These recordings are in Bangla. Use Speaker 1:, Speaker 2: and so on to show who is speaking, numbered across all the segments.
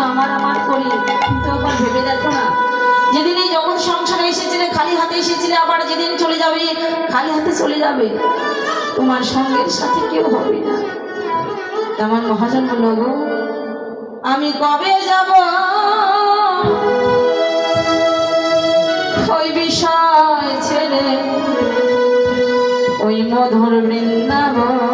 Speaker 1: আমার আমার করি। কিন্তু একবার ভেবে দেখো না। যেদিন এই জগৎ সংসারে এসেছিলে, খালি হাতে এসেছিলে, আবার যেদিন চলে যাবে, খালি হাতে চলে যাবে। তোমার সঙ্গের সাথে কেউ হবে না। আমার মহাজন বলল আমি কবে যাব? ওই বিষয় ছেড়ে ওই মধুর বৃন্দাবন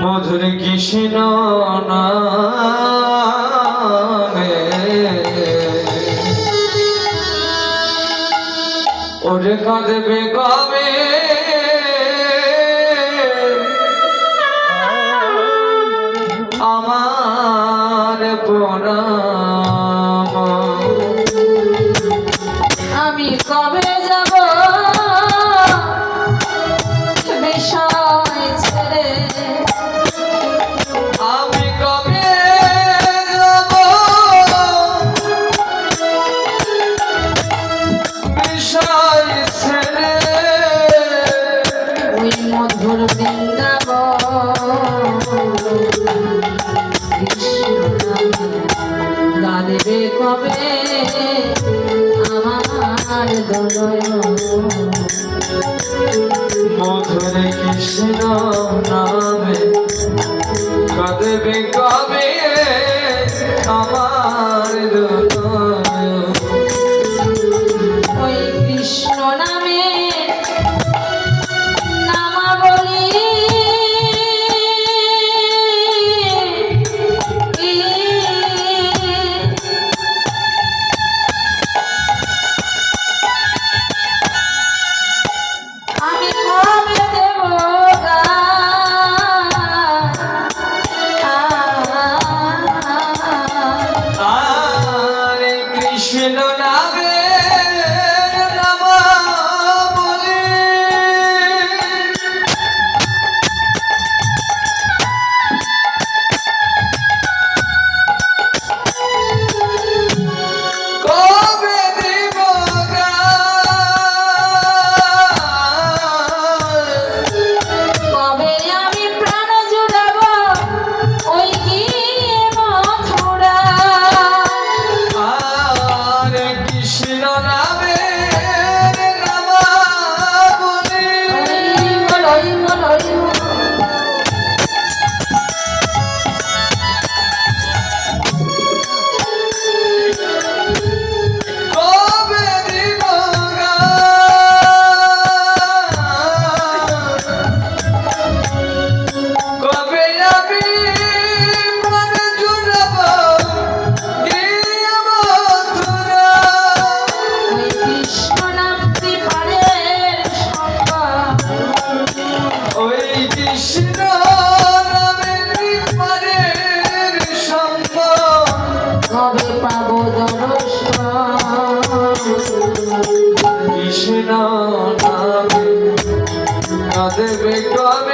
Speaker 2: মধুর কৃষ্ণ নামে। ওরে কাঁদবে কবে?
Speaker 1: গাদেবে কবে আমার
Speaker 2: মধুর কৃষ্ণ নামে কদবে
Speaker 1: কৃষ্ণ কবে আমি প্রাণ জুড়াব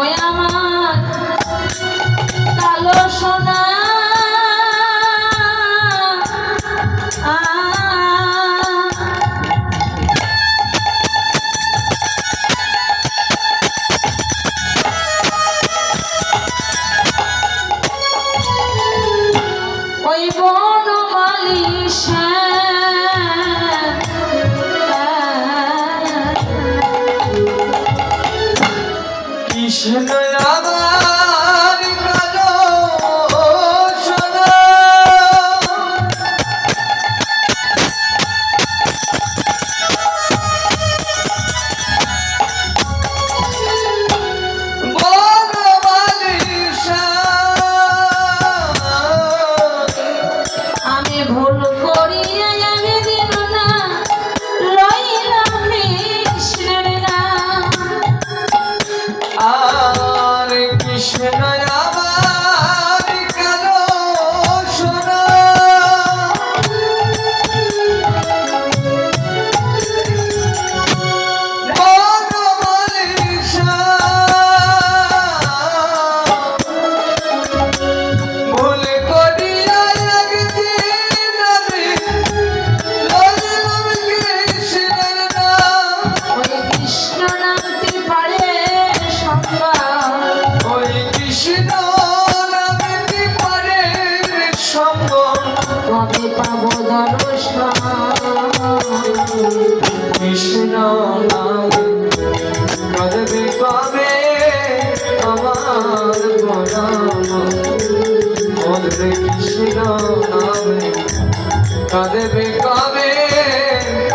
Speaker 2: কাঁদবে কবে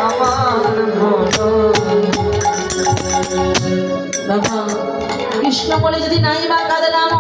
Speaker 2: আমার
Speaker 1: বাবা কৃষ্ণ বলে যদি নাই বা